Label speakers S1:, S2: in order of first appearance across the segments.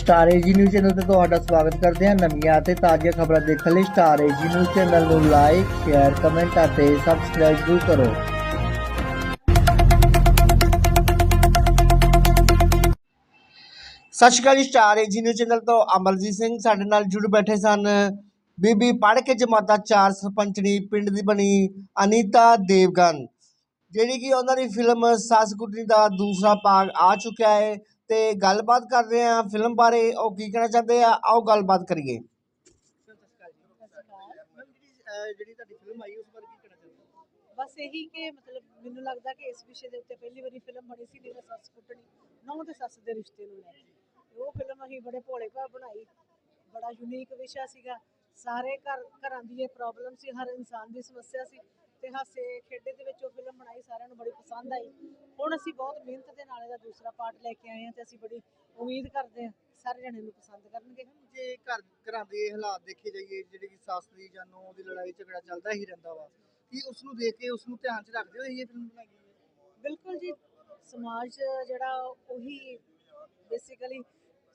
S1: Star AG news channel ਤੇ ਤੁਹਾਡਾ ਸਵਾਗਤ ਕਰਦੇ ਹਾਂ ਨਵੀਆਂ ਅਤੇ ਤਾਜ਼ੀਆਂ ਖਬਰਾਂ ਦੇਖਣ ਲਈ ਸਟਾਰ ਏਜੀ ਨਿਊਜ਼ ਚੈਨਲ ਨੂੰ ਲਾਈਕ ਸ਼ੇਅਰ ਕਮੈਂਟ ਅਤੇ ਸਬਸਕ੍ਰਾਈਬ ਜ਼ਰੂਰ ਕਰੋ। ਸਤਿ ਸ਼੍ਰੀ ਅਕਾਲ ਜੀ ਸਟਾਰ ਏਜੀ ਨਿਊਜ਼ ਚੈਨਲ ਤੋਂ ਅਮਰਜੀਤ ਸਿੰਘ ਸਾਡੇ ਨਾਲ ਜੁੜ ਬੈਠੇ ਸਨ। ਬੀਬੀ ਪੜ੍ਹ ਕੇ ਜਮਾਤਾ ਚਾਰ ਸਰਪੰਚਣੀ ਪਿੰਡ ਦੀ ਬਣੀ ਅਨੀਤਾ ਦੇਵਗਨ, ਜਿਹੜੀ ਕਿ ਉਹਨਾਂ ਦੀ ਫਿਲਮ ਸੱਸ ਕੁੱਟਣੀ ਦਾ ਦੂਸਰਾ ਭਾਗ ਆ ਚੁੱਕਿਆ ਹੈ। ਤੇ ਗੱਲਬਾਤ ਕਰ ਰਹੇ ਹਾਂ ਫਿਲਮ ਬਾਰੇ, ਉਹ ਕੀ ਕਹਿਣਾ ਚਾਹੁੰਦੇ ਆ? ਆਓ ਗੱਲਬਾਤ ਕਰੀਏ। ਜਿਹੜੀ ਤੁਹਾਡੀ ਫਿਲਮ ਆਈ ਉਸ ਬਾਰੇ ਕੀ ਕਹਿਣਾ ਚਾਹੁੰਦੇ
S2: ਬਸ ਇਹੀ ਕਿ ਮਤਲਬ ਮੈਨੂੰ ਲੱਗਦਾ ਕਿ ਇਸ ਵਿਸ਼ੇ ਦੇ ਉੱਤੇ ਪਹਿਲੀ ਵਾਰੀ ਫਿਲਮ ਬਣੀ ਸੀ ਮੇਰਾ ਸੱਸ ਕੁੱਟਣੀ, ਨੌਂ ਤੇ ਸੱਸ ਦੇ ਰਿਸ਼ਤੇ ਨੂੰ ਲੈ ਕੇ। ਉਹ ਫਿਲਮ ਅਸੀਂ ਬੜੇ ਭੋਲੇ ਭਾਅ ਬਣਾਈ। ਬੜਾ ਯੂਨੀਕ ਵਿਸ਼ਾ ਸੀਗਾ। ਸਾਰੇ ਘਰ ਘਰਾਂ ਦੀ ਇਹ ਪ੍ਰੋਬਲਮ ਸੀ, ਹਰ ਇਨਸਾਨ ਦੀ ਸਮੱਸਿਆ ਸੀ। ਤੇ ਹਾਸੇ ਖੇਡੇ ਦੇ ਵਿੱਚ ਉਹ ਫਿਲਮ ਬਣਾਈ ਸਾਰਿਆਂ ਨੂੰ ਬੜੀ ਪਸੰਦ ਆਈ। ਹੁਣ ਅਸੀਂ ਬਹੁਤ ਮਿਹਨਤ ਦੇ ਨਾਲ ਇਹਦਾ ਦੂਸਰਾ ਪਾਰਟ ਲੈ ਕੇ ਆਏ ਹਾਂ ਤੇ ਅਸੀਂ ਬੜੀ ਉਮੀਦ ਕਰਦੇ ਹਾਂ ਸਾਰੇ ਜਣੇ ਨੂੰ ਪਸੰਦ ਕਰਨਗੇ।
S1: ਜੇ ਘਰ ਘਰਾਂ ਦੇ ਹਾਲਾਤ ਦੇਖੇ ਜਾਈਏ ਜਿਹੜੇ ਕਿ ਸੱਸ ਦੀ ਜਾਂ ਨੂੰਹ ਦੀ ਲੜਾਈ ਝਗੜਾ ਚੱਲਦਾ ਹੀ ਰਹਿੰਦਾ ਵਾ ਕੀ ਉਸ ਨੂੰ ਦੇਖ ਕੇ ਉਸ ਨੂੰ ਧਿਆਨ 'ਚ ਰੱਖਦੇ ਹੋਏ ਇਹ ਫਿਲਮ ਬਣਾਈ ਗਈ ਹੈ?
S2: ਬਿਲਕੁਲ ਜੀ ਸਮਾਜ ਜਿਹੜਾ ਉਹੀ ਬੇਸਿਕਲੀ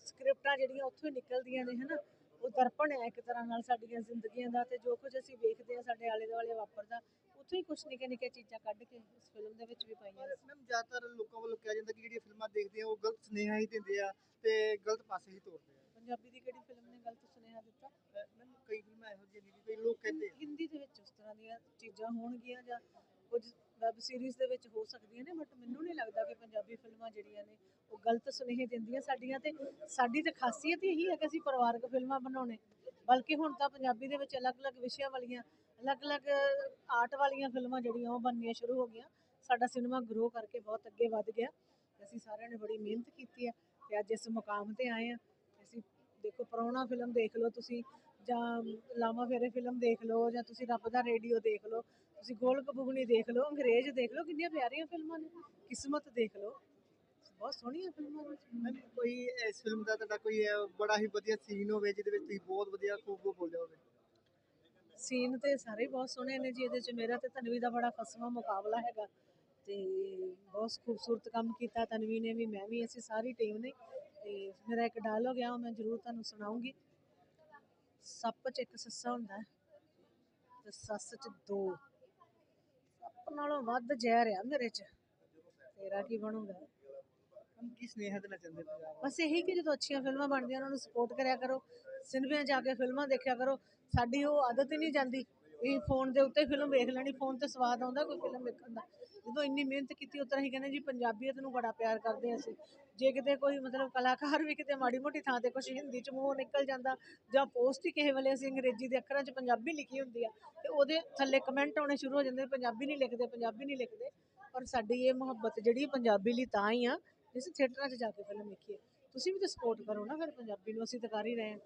S2: ਸਕ੍ਰਿਪਟਾਂ ਜਿਹੜੀਆਂ ਉੱਥੋਂ ਹੀ ਨਿਕਲਦੀਆਂ ਨੇ ਹਨਾ ਉਹ ਦਰਪਣ ਹੈ ਇੱਕ ਤਰ੍ਹਾਂ ਨਾਲ ਸਾਡੀਆਂ ਜ਼ਿੰਦਗੀਆਂ ਦਾ ਤੇ ਜੋ ਕੁਝ ਅਸੀਂ ਵੇਖਦੇ ਆ ਸਾਡੇ ਆਲੇ ਦੁਆਲੇ ਵਾਪਰਦਾ ਉੱਥੋਂ ਹੀ ਕੁਝ ਨਿੱਕੇ ਨਿੱਕੇ ਚੀਜ਼ਾਂ ਕੱਢ ਕੇ ਇਸ ਫਿਲਮ ਦੇ ਵਿੱਚ ਵੀ ਪਾਈਆਂ ਨੇ
S1: ਮੈਮ ਜ਼ਿਆਦਾਤਰ ਲੋਕਾਂ ਵੱਲੋਂ ਕਿਹਾ ਜਾਂਦਾ ਕਿ ਜਿਹੜੀਆਂ ਫਿਲਮਾਂ ਦੇਖਦੇ ਆ ਉਹ ਗਲਤ ਸੁਨੇਹਾ ਹੀ ਦਿੰਦੇ ਆ ਤੇ ਗਲਤ ਪਾਸੇ ਹੀ ਤੋਰਦੇ ਆ।
S2: ਪੰਜਾਬੀ ਦੀ ਕਿਹੜੀ ਫਿਲਮ ਨੇ ਗਲਤ ਸੁਨੇਹਾ ਦਿੱਤਾ?
S1: ਮੈਮ ਕਈ ਫਿਲਮਾਂ ਇਹੋ ਜਿਹੀਆਂ ਨੇ ਕਈ ਲੋਕ ਕਹਿੰਦੇ ਆ।
S2: ਹਿੰਦੀ ਦੇ ਵਿੱਚ ਉਸ ਤਰ੍ਹਾਂ ਦੀਆਂ ਚੀਜ਼ਾਂ ਹੋਣਗੀਆਂ ਜਾਂ ਕੁਝ ਵੈਬ ਸੀਰੀਜ਼ ਦੇ ਵਿੱਚ ਹੋ ਸਕਦੀਆਂ ਨੇ ਬਟ ਮੈਨੂੰ ਨਹੀਂ ਲੱਗਦਾ ਕਿ ਪੰਜਾਬੀ ਫਿਲਮਾਂ ਜਿਹੜੀਆਂ ਨੇ ਉਹ ਗਲਤ ਸੁਨੇਹੇ ਦਿੰਦੀਆਂ ਸਾਡੀਆਂ ਤੇ ਸਾਡੀ ਤੇ ਖਾਸੀਅਤ ਹੀ ਇਹੀ ਹੈ ਕਿ ਅਸੀਂ ਪਰਿਵਾਰਕ ਫਿਲਮਾਂ ਬਣਾਉਣੇ। ਬਲਕਿ ਹੁਣ ਤਾਂ ਪੰਜਾਬੀ ਦੇ ਵਿੱਚ ਅਲੱਗ-ਅਲੱਗ ਵਿਸ਼ਿਆਂ ਵਾਲੀਆਂ ਅਲੱਗ-ਅਲੱਗ ਆਰਟ ਵਾਲੀਆਂ ਫਿਲਮਾਂ ਜਿਹੜੀਆਂ ਉਹ ਬਣਨੀਆਂ ਸ਼ੁਰੂ ਹੋ ਗਈਆਂ। ਸਾਡਾ ਸਿਨੇਮਾ ਗਰੋ ਕਰਕੇ ਬਹੁਤ ਅੱਗੇ ਵੱਧ ਗਿਆ। ਅਸੀਂ ਸਾਰਿਆਂ ਨੇ ਬੜੀ ਮਿਹਨਤ ਕੀਤੀ ਹੈ ਤੇ ਅੱਜ ਇਸ ਮੁਕਾਮ ਤੇ ਆਏ ਆ ਅਸੀਂ ਦੇਖੋ ਪ੍ਰਾਹੁਣਾ ਫਿਲਮ ਦੇਖ ਲਓ ਤੁਸੀਂ ਜਾਂ ਲਾਮਾ ਫੇਰੇ ਫਿਲਮ ਦੇਖ ਲਓ ਜਾਂ ਤੁਸੀਂ ਰੱਬ ਦਾ ਰੇਡੀਓ ਦੇਖ ਲਓ, ਤੁਸੀਂ ਗੋਲ ਕਬੂਗਣੀ ਦੇਖ ਲਓ, ਅੰਗਰੇਜ਼ ਦੇਖ ਲਓ, ਕਿੰਨੀਆਂ ਪਿਆਰੀਆਂ ਫਿਲਮਾਂ ਨੇ। ਕਿਸਮਤ ਦੇਖ ਲਓ। ਬਹੁਤ ਸੋਹਣੀਆਂ ਫਿਲਮਾਂ ਨੇ।
S1: ਕੋਈ ਇਸ ਫਿਲਮ ਦਾ ਤੁਹਾਡਾ ਕੋਈ ਬੜਾ ਹੀ ਵਧੀਆ ਸੀਨ ਹੋਵੇ ਜਿਹਦੇ ਵਿੱਚ ਤੁਸੀਂ ਬਹੁਤ ਵਧੀਆ ਖੂਬ ਬੋਲਿਆ ਹੋਵੇ।
S2: ਸੀਨ ਤੇ ਸਾਰੇ ਬਹੁਤ ਸੋਹਣੇ ਨੇ ਜੀ, ਇਹਦੇ ਚ ਮੇਰਾ ਤੇ ਤਨਵੀ ਦਾ ਬੜਾ ਫਸਵਾ ਮੁਕਾਬਲਾ ਹੈਗਾ। ਤੇ ਬਹੁਤ ਖੂਬਸੂਰਤ ਕੰਮ ਕੀਤਾ ਤਨਵੀ ਨੇ ਵੀ, ਮੈਂ ਵੀ, ਅਸੀਂ ਸਾਰੀ ਟੀਮ ਨੇ। ਤੇ ਮੇਰਾ ਇੱਕ ਡਾਇਲੋਗ ਗਿਆ ਉਹ ਮੈਂ ਜ਼ਰੂਰ ਤੁਹਾਨੂੰ ਸੁਣਾਉਂਗੀ। ਸੱਪ 'ਚ ਇੱਕ ਸੱਸਾ ਹੁੰਦਾ ਤੇ ਸੱਸ 'ਚ ਦੋ। ਸੱਪ ਨਾਲੋਂ ਵੱਧ ਜ਼ਹਿਰ ਆ ਮੇਰੇ 'ਚ। ਤੇਰਾ ਕੀ ਬਣੂਗਾ?
S1: ਮੈਮ ਕੀ ਸੁਨੇਹਾ ਦੇਣਾ ਚਾਹੁੰਦੇ ਪੰਜਾਬ
S2: ਬਸ ਇਹੀ ਕਿ ਜਦੋਂ ਅੱਛੀਆਂ ਫਿਲਮਾਂ ਬਣਦੀਆਂ, ਉਹਨਾਂ ਨੂੰ ਸਪੋਰਟ ਕਰਿਆ ਕਰੋ। ਸਿਨੇਮਿਆਂ ਜਾ ਕੇ ਫਿਲਮਾਂ ਦੇਖਿਆ ਕਰੋ। ਸਾਡੀ ਉਹ ਆਦਤ ਹੀ ਨਹੀਂ ਜਾਂਦੀ। ਇਹ ਫੋਨ ਦੇ ਉੱਤੇ ਫਿਲਮ ਵੇਖ ਲੈਣੀ ਫੋਨ ਤੇ ਸਵਾਦ ਆਉਂਦਾ, ਕੋਈ ਫਿਲਮ ਵੇਖਣ ਦਾ। ਜਦੋਂ ਇੰਨੀ ਮਿਹਨਤ ਕੀਤੀ, ਉਸ ਤਰ੍ਹਾਂ ਹੀ ਕਹਿੰਦੇ ਜੀ ਪੰਜਾਬੀਅਤ ਨੂੰ ਬੜਾ ਪਿਆਰ ਕਰਦੇ ਹਾਂ ਅਸੀਂ। ਜੇ ਕਿਤੇ ਕੋਈ ਮਤਲਬ ਕਲਾਕਾਰ ਵੀ ਕਿਤੇ ਮਾੜੀ ਮੋਟੀ ਥਾਂ ਤੇ ਕੁਝ ਹਿੰਦੀ ਚ ਮੂੰਹ ਨਿਕਲ ਜਾਂਦਾ, ਜਾਂ ਪੋਸਟ ਹੀ ਕਿਸੇ ਵੇਲੇ ਅਸੀਂ ਅੰਗਰੇਜ਼ੀ ਦੇ ਅੱਖਰਾਂ 'ਚ ਪੰਜਾਬੀ ਲਿਖੀ ਹੁੰਦੀ ਆ, ਤੇ ਉਹਦੇ ਥੱਲੇ ਕਮੈਂਟ ਆਉਣੇ ਸ਼ੁਰੂ ਹੋ ਜਾਂਦੇ ਪੰਜਾਬੀ ਨਹੀਂ ਲਿਖਦੇ, ਪੰਜਾਬੀ ਨਹੀਂ ਲਿਖਦੇ। ਪਰ ਸਾਡੀ ਇਹ ਮੁਹੱਬਤ ਜਿਹੜੀ ਪੰਜਾਬੀ ਲਈ ਤਾਂ ਹੀ ਆ ਜਿਸ ਥੀਏਟਰਾਂ 'ਚ ਜਾ ਕੇ ਫਿਲਮ ਵੇਖੀਏ। ਤੁਸੀਂ ਵੀ ਤਾਂ ਸਪੋਰਟ ਕਰੋ ਨਾ ਫਿਰ ਪੰਜਾਬੀ ਨੂੰ ਅਸੀਂ ਤਾਂ ਕਰ ਹੀ ਰਹੇ ਹਾਂ।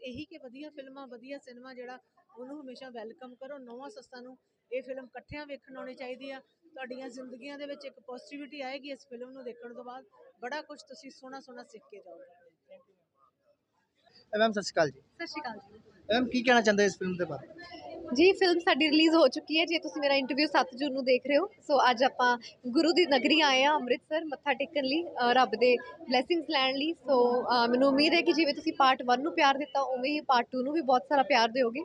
S2: ਇਹੀ ਕਿ ਵਧੀਆ ਫਿਲਮਾਂ ਵਧੀਆ ਸਿਨੇਮਾ ਜਿਹੜਾ ਉਹਨੂੰ ਹਮੇਸ਼ਾ ਵੈਲਕਮ ਕਰੋ। ਨੌਵਾਂ ਸੱਸਾਂ ਨੂੰ ਇਹ ਫਿਲਮ ਇਕੱਠਿਆਂ ਵੇਖਣ ਆਉਣੀ ਚਾਹੀਦੀ ਆ। ਤੁਹਾਡੀਆਂ ਜ਼ਿੰਦਗੀਆਂ ਦੇ ਵਿੱਚ ਇੱਕ ਪੋਜ਼ਿਟਿਵਿਟੀ ਆਏਗੀ ਇਸ ਫਿਲਮ ਨੂੰ ਦੇਖਣ ਤੋਂ ਬਾਅਦ। ਬੜਾ ਕੁਝ ਤੁਸੀਂ ਸੋਹਣਾ ਸੋਹਣਾ ਸਿੱਖ ਕੇ ਜਾਓਗੇ।
S1: ਮੈਮ ਸਤਿ ਸ਼੍ਰੀ ਅਕਾਲ ਜੀ।
S3: ਸਤਿ ਸ਼੍ਰੀ ਅਕਾਲ ਜੀ।
S1: ਮੈਮ ਕੀ ਕਹਿਣਾ ਚਾਹੁੰਦੇ ਇਸ ਫਿਲਮ ਦੇ ਬਾਰੇ?
S3: ਜੀ ਫਿਲਮ ਸਾਡੀ ਰਿਲੀਜ਼ ਹੋ ਚੁੱਕੀ ਹੈ। ਜੇ ਤੁਸੀਂ ਮੇਰਾ ਇੰਟਰਵਿਊ 7 ਜੂਨ ਨੂੰ ਦੇਖ ਰਹੇ ਹੋ ਸੋ ਅੱਜ ਆਪਾਂ ਗੁਰੂ ਦੀ ਨਗਰੀ ਆਏ ਆ ਅੰਮ੍ਰਿਤਸਰ ਮੱਥਾ ਟੇਕਣ ਲਈ ਅ, ਰੱਬ ਦੇ ਬਲੇਸਿੰਗਸ ਲੈਣ ਲਈ। ਸੋ ਅ, ਮੈਨੂੰ ਉਮੀਦ ਹੈ ਕਿ ਜਿਵੇਂ ਤੁਸੀਂ ਪਾਰਟ 1 ਨੂੰ ਪਿਆਰ ਦਿੱਤਾ ਉਵੇਂ ਹੀ ਪਾਰਟ 2 ਨੂੰ ਵੀ ਬਹੁਤ ਸਾਰਾ ਪਿਆਰ ਦਿਓਗੇ।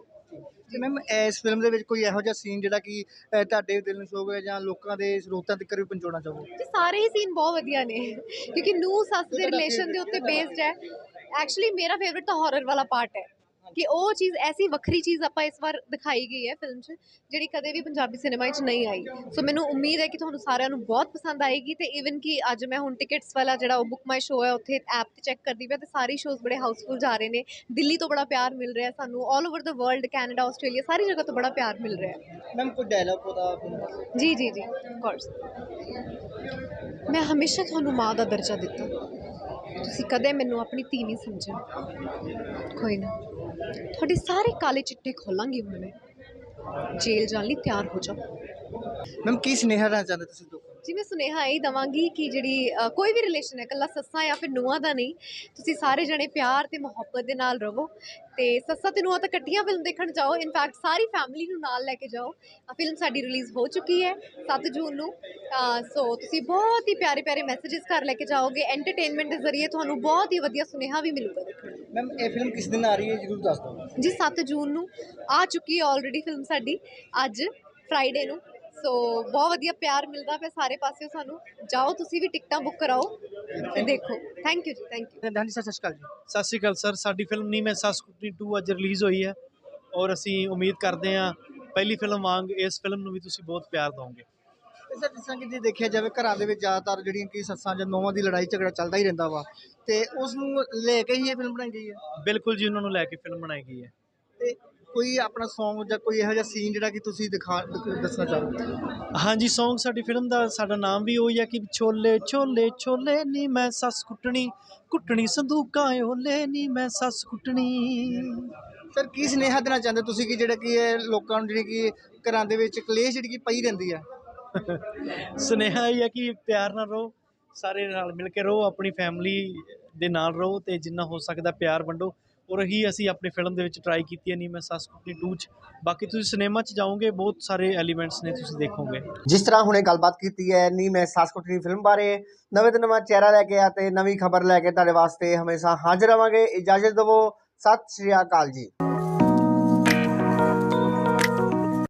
S1: ਤੇ ਮੈਮ ਇਸ ਫਿਲਮ ਦੇ ਵਿੱਚ ਕੋਈ ਇਹੋ ਜਿਹਾ ਸੀਨ ਜਿਹੜਾ ਕਿ ਅਹ, ਤੁਹਾਡੇ ਦਿਲ ਨੂੰ ਛੋਹ ਜਾਂ ਲੋਕਾਂ ਦੇ ਸਰੋਤਾਂ ਤੱਕ ਵੀ ਪਹੁੰਚਾਉਣਾ ਚਾਹੋਗੇ
S3: ਜੀ ਸਾਰੇ ਹੀ ਸੀਨ ਬਹੁਤ ਵਧੀਆ ਨੇ। ਕਿਉਂਕਿ ਨੂੰ ਸੱਸ ਦੇ ਰਿਲੇਸ਼ਨ ਦੇ ਉੱਤੇ ਬੇਸਡ ਹੈ। ਐਕਚੁਅਲੀ ਮੇਰਾ ਫੇਵਰਿਟ ਤਾਂ ਹਾਰਰ ਵਾਲਾ ਪਾਰਟ ਹੈ। ਕਿ ਉਹ ਚੀਜ਼ ਐਸੀ ਵੱਖਰੀ ਚੀਜ਼ ਆਪਾਂ ਇਸ ਵਾਰ ਦਿਖਾਈ ਗਈ ਹੈ ਫਿਲਮ 'ਚ ਜਿਹੜੀ ਕਦੇ ਵੀ ਪੰਜਾਬੀ ਸਿਨੇਮਾ 'ਚ ਨਹੀਂ ਆਈ। ਸੋ ਮੈਨੂੰ ਉਮੀਦ ਹੈ ਕਿ ਤੁਹਾਨੂੰ ਸਾਰਿਆਂ ਨੂੰ ਬਹੁਤ ਪਸੰਦ ਆਏਗੀ ਤੇ ਇਵਨ ਕਿ ਅੱਜ ਮੈਂ ਹੁਣ ਟਿਕਟਸ ਵਾਲਾ ਜਿਹੜਾ ਉਹ ਬੁੱਕ ਮਾਈ ਸ਼ੋ ਹੈ ਉੱਥੇ ਐਪ ਤੇ ਚੈੱਕ ਕਰਦੀ ਪਿਆ ਤੇ ਸਾਰੇ ਸ਼ੋਜ਼ ਬੜੇ ਹਾਊਸਫੁੱਲ ਜਾ ਰਹੇ ਨੇ। ਦਿੱਲੀ ਤੋਂ ਬੜਾ ਪਿਆਰ ਮਿਲ ਰਿਹਾ ਸਾਨੂੰ 올 ਓਵਰ ਦਾ ਵਰਲਡ ਕੈਨੇਡਾ ਆਸਟ੍ਰੇਲੀਆ ਸਾਰੀ ਜਗ੍ਹਾ ਤੋਂ ਬੜਾ ਪਿਆਰ ਮਿਲ ਰਿਹਾ ਹੈ।
S1: ਮੈਮ ਕੋਈ ਡਾਇਲੌਗ ਉਹਦਾ?
S3: ਜੀ ਜੀ ਜੀ ਕੋਰਸ ਮੈਂ ਹਮੇਸ਼ਾ ਤੁਹਾਨੂੰ ਮਾਂ ਦਾ ਦਰਜਾ ਦਿੱਤਾ। ਤੁਸੀਂ ਕਦੇ ਮੈਨੂੰ ਆਪਣੀ ਧੀ ਨਹੀਂ ਸਮਝਿਆ। ਕੋਈ ਨਾ। ਤੁਹਾਡੇ ਸਾਰੇ ਕਾਲੇ ਚਿੱਟੇ ਖੋਲਾਂਗੀ ਹੁਣ। ਮੈਂ ਜੇਲ੍ਹ ਜਾਣ ਲਈ ਤਿਆਰ ਹੋ ਜਾਓ।
S1: ਮੈਮ ਕੀ ਸੁਨੇਹਾ ਦੇਣਾ ਚਾਹੁੰਦੇ ਤੁਸੀਂ ਲੋਕਾਂ ਨੂੰ?
S3: ਜੀ ਮੈਂ ਸੁਨੇਹਾ ਇਹ ਦਵਾਂਗੀ ਕਿ ਜਿਹੜੀ ਅ, ਕੋਈ ਵੀ ਰਿਲੇਸ਼ਨ ਹੈ ਇਕੱਲਾ ਸੱਸਾਂ ਜਾਂ ਫਿਰ ਨੂੰਹਾਂ ਦਾ ਨਹੀਂ ਤੁਸੀਂ ਸਾਰੇ ਜਣੇ ਪਿਆਰ ਤੇ ਮੁਹੱਬਤ ਦੇ ਨਾਲ ਰਹੋ ਤੇ ਸੱਸਾਂ ਤੇ ਨੂੰਹਾਂ ਤਾਂ ਇਕੱਠੀਆਂ ਫਿਲਮ ਦੇਖਣ ਜਾਓ। ਇਨਫੈਕਟ ਸਾਰੀ ਫੈਮਿਲੀ ਨੂੰ ਨਾਲ ਲੈ ਕੇ ਜਾਓ। ਆ ਫਿਲਮ ਸਾਡੀ ਰਿਲੀਜ਼ ਹੋ ਚੁੱਕੀ ਹੈ 7 ਜੂਨ ਨੂੰ। ਸੋ ਤੁਸੀਂ ਬਹੁਤ ਹੀ ਪਿਆਰੇ ਪਿਆਰੇ ਮੈਸੇजेस ਘਰ ਲੈ ਕੇ ਜਾਓਗੇ। ਐਂਟਰਟੇਨਮੈਂਟ ਦੇ ਜ਼ਰੀਏ ਤੁਹਾਨੂੰ ਬਹੁਤ ਹੀ ਵਧੀਆ ਸੁਨੇਹਾ ਵੀ ਮਿਲੂਗਾ।
S1: ਮੈਮ ਇਹ ਫਿਲਮ ਕਿਸ ਦਿਨ ਆ ਰਹੀ ਹੈ ਜਰੂਰ ਦੱਸ ਦਿਓ।
S3: ਜੀ 7 ਜੂਨ ਨੂੰ ਆ ਚੁੱਕੀ ਹੈ ਆਲਰੇਡੀ ਫਿਲਮ ਸਾਡੀ ਅੱਜ ਫਰਾਈਡੇ ਨੂੰ। ਸੋ ਬਹੁਤ ਵਧੀਆ ਪਿਆਰ ਮਿਲਦਾ ਪਿਆ ਸਾਰੇ ਪਾਸਿਓਂ ਸਾਨੂੰ। ਜਾਓ ਤੁਸੀਂ ਵੀ ਟਿਕਟਾਂ ਬੁੱਕ ਕਰਾਓ ਤੇ ਦੇਖੋ। ਥੈਂਕ ਯੂ ਜੀ ਥੈਂਕ ਯੂ
S1: ਹਾਂਜੀ ਸਤਿ ਸ਼੍ਰੀ ਅਕਾਲ ਜੀ।
S4: ਸਤਿ ਸ਼੍ਰੀ ਅਕਾਲ ਸਰ ਸਾਡੀ ਫਿਲਮ ਨੀ ਮੈਂ ਸੱਸ ਕੁੱਟਣੀ 2 ਅੱਜ ਰਿਲੀਜ਼ ਹੋਈ ਹੈ। ਔਰ ਅਸੀਂ ਉਮੀਦ ਕਰਦੇ ਹਾਂ ਪਹਿਲੀ ਫਿਲਮ ਵਾਂਗ ਇਸ ਫਿਲਮ ਨੂੰ ਵੀ ਤੁਸੀਂ ਬਹੁਤ ਪਿਆਰ ਦਿਓਗੇ।
S1: ਤੇ ਸਰ ਜਿਸ ਤਰ੍ਹਾਂ ਕਿ ਜੇ ਦੇਖਿਆ ਜਾਵੇ ਘਰਾਂ ਦੇ ਵਿੱਚ ਜ਼ਿਆਦਾਤਰ ਜਿਹੜੀਆਂ ਕਿ ਸੱਸਾਂ ਜਾਂ ਨੌਵਾਂ ਦੀ ਲੜਾਈ ਝਗੜਾ ਚੱਲਦਾ ਹੀ ਰਹਿੰਦਾ ਵਾ। ਤੇ ਉਸ ਨੂੰ ਲੈ ਕੇ ਹੀ ਇਹ ਫਿਲਮ ਬਣਾਈ ਗਈ ਹੈ।
S4: ਬਿਲਕੁਲ ਜੀ ਉਹਨਾਂ ਨੂੰ ਲੈ ਕੇ ਫਿਲਮ ਬਣਾਈ ਗਈ ਹੈ।
S1: ਤੇ ਕੋਈ ਆਪਣਾ Song ਜਾਂ ਕੋਈ ਇਹੋ ਜਿਹਾ ਸੀਨ ਜਿਹੜਾ ਕਿ ਤੁਸੀਂ ਦਿਖਾ ਦੱਸਣਾ ਚਾਹੋ
S4: ਹਾਂਜੀ Song ਸਾਡੀ ਫਿਲਮ ਦਾ ਸਾਡਾ ਨਾਮ ਵੀ ਉਹੀ ਹੈ ਕਿ ਛੋਲੇ ਛੋਲੇ ਛੋਲੇ ਨੀ ਮੈਂ ਸੱਸ ਕੁੱਟਣੀ। ਕੁੱਟਣੀ ਸੰਦੂਕਾਂ ਓਲੇ ਨੀ ਮੈਂ ਸੱਸ ਕੁੱਟਣੀ।
S1: ਸਰ ਕੀ ਸੁਨੇਹਾ ਦੇਣਾ ਚਾਹੁੰਦੇ ਤੁਸੀਂ ਕਿ ਜਿਹੜਾ ਕਿ ਇਹ ਲੋਕਾਂ ਨੂੰ ਜਿਹੜੀ ਕਿ ਘਰਾਂ ਦੇ ਵਿੱਚ ਕਲੇਸ਼ ਜਿਹੜੀ ਕਿ ਪਈ ਰਹਿੰਦੀ ਹੈ?
S4: ਸੁਨੇਹਾ ਇਹ ਹੈ ਕਿ ਪਿਆਰ ਨਾਲ ਰਹੋ, ਸਾਰੇ ਨਾਲ ਮਿਲ ਕੇ ਰਹੋ, ਆਪਣੀ ਫੈਮਿਲੀ ਦੇ ਨਾਲ ਰਹੋ ਤੇ ਜਿੰਨਾ ਹੋ ਸਕਦਾ ਪਿਆਰ ਵੰਡੋ। ਔਰ ਇਹੀ ਅਸੀਂ ਆਪਣੀ ਫਿਲਮ ਦੇ ਵਿੱਚ ਟਰਾਈ ਕੀਤੀ ਹੈ ਨਹੀਂ ਮੈਂ ਸੱਸ ਕੁੱਟਣੀ 2 ਚ। ਬਾਕੀ ਤੁਸੀਂ ਸਿਨੇਮਾ 'ਚ ਜਾਓਗੇ, ਬਹੁਤ ਸਾਰੇ ਐਲੀਮੈਂਟਸ ਨੇ, ਤੁਸੀਂ ਦੇਖੋਗੇ।
S1: ਜਿਸ ਤਰ੍ਹਾਂ ਹੁਣੇ ਗੱਲਬਾਤ ਕੀਤੀ ਹੈ ਨੀ ਮੈਂ ਸੱਸ ਕੁੱਟਣੀ ਫਿਲਮ ਬਾਰੇ, ਨਵੇਂ ਤੋਂ ਨਵਾਂ ਚਿਹਰਾ ਲੈ ਕੇ ਆ ਤੇ ਨਵੀਂ ਖਬਰ ਲੈ ਕੇ ਤੁਹਾਡੇ ਵਾਸਤੇ ਹਮੇਸ਼ਾ ਹਾਜ਼ਰ ਰਵਾਂਗੇ। ਇਜਾਜ਼ਤ ਦਿਵੋ, ਸਤਿ ਸ਼੍ਰੀ ਅਕਾਲ ਜੀ।